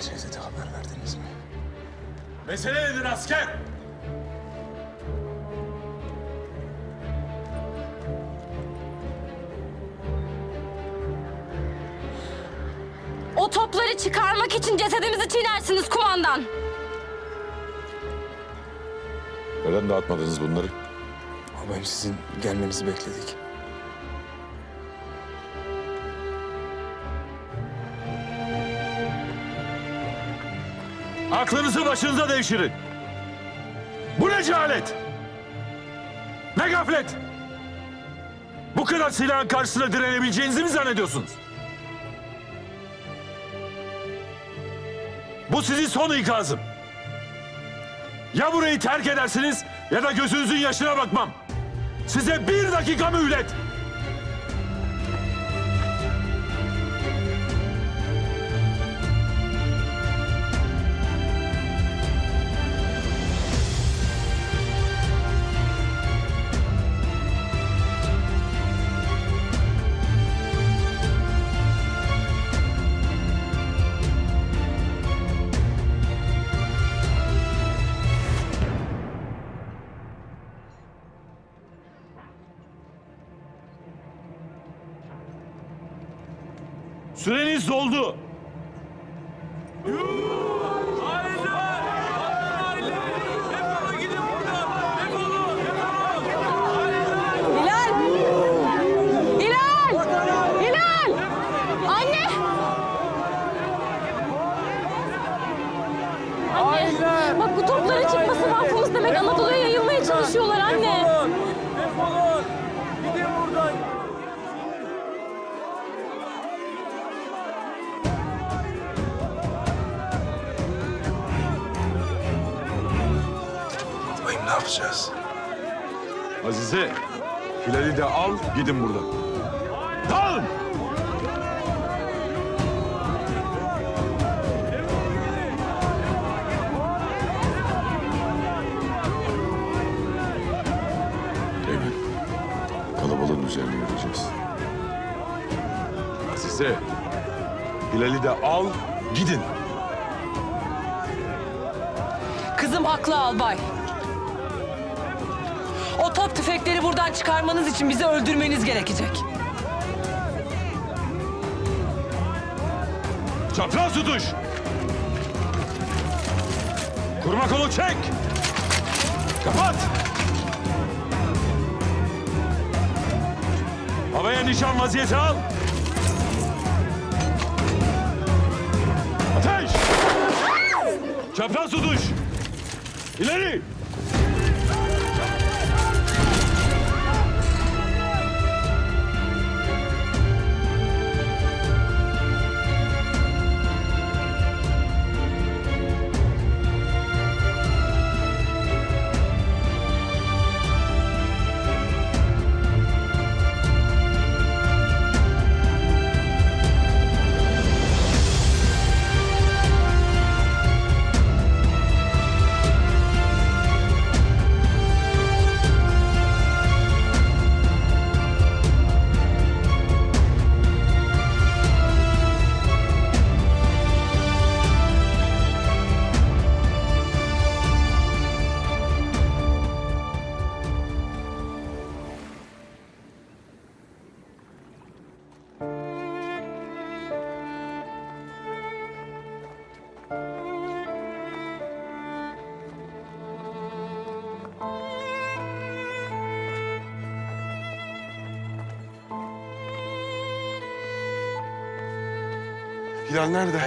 Cevdet'e haber verdiniz mi? Mesele nedir asker? O topları çıkarmak için cesedimizi çiğnersiniz kumandan. Neden dağıtmadınız bunları? Albayım sizin gelmenizi bekledik. Aklınızı başınıza devşirin. Bu ne cehalet? Ne gaflet? Bu kadar silahın karşısına direnebileceğinizi mi zannediyorsunuz? Bu sizin son ikazım. Ya burayı terk edersiniz ya da gözünüzün yaşına bakmam. Size bir dakika mühlet. Süreniz doldu. Hilal! Hilal! Hilal! Anne! Anne! Bak bu topların çıkması mahvumuz demek. Anadolu'ya yayılmaya çalışıyorlar anne. Yapacağız? Azize, Hilal'i de al, gidin buradan. Dağılın! Emin. Kalabalığın üzerine yürüyeceğiz. Azize, Hilal'i de al, gidin. Kızım haklı albay. O top tüfekleri buradan çıkarmanız için bizi öldürmeniz gerekecek. Çapraz tutuş! Kurma kolu çek! Kapat! Havaya nişan vaziyeti al! Ateş! Çapraz tutuş! İleri! Hilal nerede?